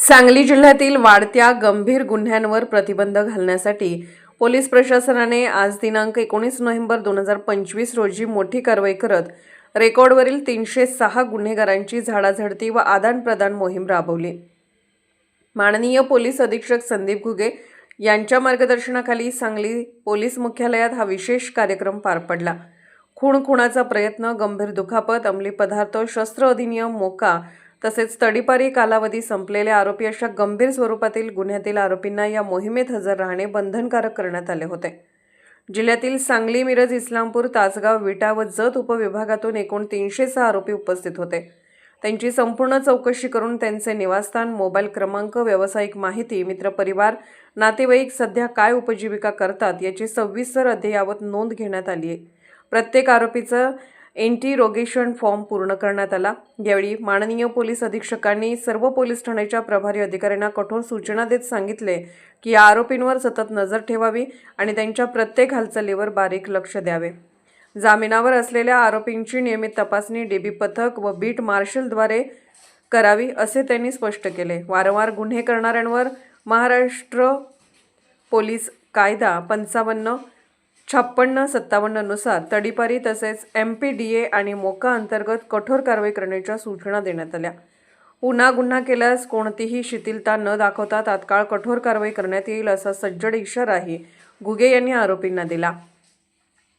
सांगली जिल्ह्यातील वाढत्या गंभीर गुन्ह्यांवर प्रतिबंध घालण्यासाठी पोलीस प्रशासनाने आज दिनांक एकोणीस नोव्हेंबर दोन हजार पंचवीस रोजी मोठी कारवाई करत रेकॉर्डवरील तीनशे सहा गुन्हेगारांची झाडाझडती व आदानप्रदान मोहीम राबवली. माननीय पोलीस अधीक्षक संदीप घुगे यांच्या मार्गदर्शनाखाली सांगली पोलीस मुख्यालयात हा विशेष कार्यक्रम पार पडला. खूण खुणाचा प्रयत्न गंभीर दुखापत अंमली पदार्थ शस्त्र अधिनियम मोका तसेच तडीपारी कालावधी संपलेले आरोपी अशा गंभीर स्वरूपातील गुन्ह्यातील आरोपींना या मोहिमेत हजर राहणे बंधनकारक करण्यात आले होते. जिल्ह्यातील सांगली मिरज इस्लामपूर तासगाव विटा व जत उपविभागातून एकूण तीनशे सहा आरोपी उपस्थित होते. त्यांची संपूर्ण चौकशी करून त्यांचे निवासस्थान मोबाईल क्रमांक व्यावसायिक माहिती मित्रपरिवार नातेवाईक सध्या काय उपजीविका करतात याची सविस्तर अद्ययावत नोंद घेण्यात आली आहे. प्रत्येक आरोपीचं एंटीरोगेशन फॉर्म पूर्ण करण्यात आला. यावेळी माननीय पोलीस अधीक्षकांनी सर्व पोलीस ठाण्याच्या प्रभारी अधिकाऱ्यांना कठोर सूचना देत सांगितले की या आरोपींवर सतत नजर ठेवावी आणि त्यांच्या प्रत्येक हालचालीवर बारीक लक्ष द्यावे. जामिनावर असलेल्या आरोपींची नियमित तपासणी डीबी पथक व बीट मार्शलद्वारे करावी असे त्यांनी स्पष्ट केले. वारंवार गुन्हे करणाऱ्यांवर महाराष्ट्र पोलीस कायदा पंचावन्न छप्पन्न सत्तावन्ननुसार तडीपारी तसेच एम पी डी ए आणि मोका अंतर्गत कठोर कारवाई करण्याच्या सूचना देण्यात आल्या. पुन्हा गुन्हा केल्यास कोणतीही शिथिलता न दाखवता तात्काळ कठोर कारवाई करण्यात येईल असा सज्जड इशाराही घुगे यांनी आरोपींना दिला.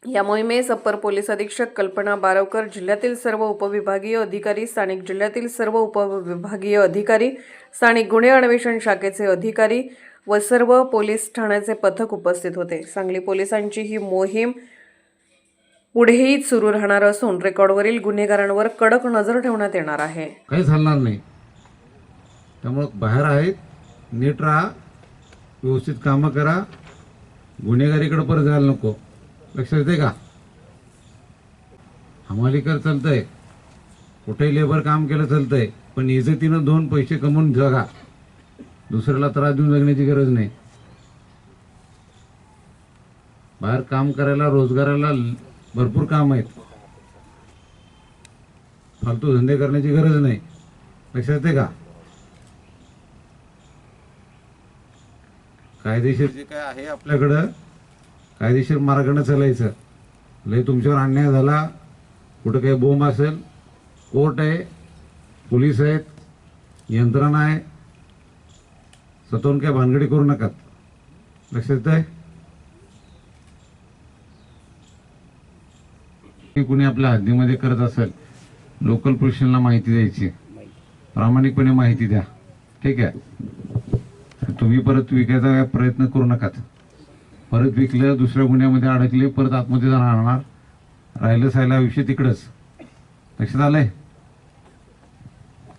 या मोहिमेस अप्पर पोलीस अधीक्षक कल्पना बारवकर जिल्ह्यातील सर्व उपविभागीय अधिकारी स्थानिक जिल्ह्यातील सर्व उपविभागीय अधिकारी स्थानिक गुन्हे अन्वेषण शाखेचे अधिकारी व सर्व पोलीस ठाण्याचे पथक उपस्थित होते. सांगली पोलिसांची ही मोहीम पुढेही सुरू राहणार असून रेकॉर्डवरील गुन्हेगारांवर कडक नजर ठेवण्यात येणार आहे. काही हलणार नाही. त्यामुळं बाहेर आहेत नीट राहा व्यवस्थित कामं करा. गुन्हेगारीकडे परत जायला नको. लक्षात येते का? हमालीकर चालतंय. कुठेही लेबर काम केलं चालतंय. पण इज्जतीनं दोन पैसे कमवून जगा. दुसऱ्याला त्रास देऊन जगण्याची गरज नाही. बाहेर काम करायला रोजगाराला भरपूर काम आहेत. फालतू धंदे करण्याची गरज नाही. लक्षात येते का? कायदेशीर जे काय आहे आपल्याकडं कायदेशीर मार्गाने चालायचं. लय तुमच्यावर अन्याय झाला कुठं काही बोंब असेल कोर्ट आहे पोलीस आहेत यंत्रणा आहे स्वतःहून काय भानगडी करू नका लक्षात येत आहे कुणी आपल्या हद्दीमध्ये करत असेल लोकल पोलिसांना माहिती द्यायची. प्रामाणिकपणे माहिती द्या. ठीक आहे? तुम्ही परत विकायचा प्रयत्न करू नकात. परत विकलं दुसऱ्या गुन्ह्यामध्ये अडकले परत आतमध्ये जाणार राहिलं सायला आयुष्य तिकडंच. लक्षात आलंय?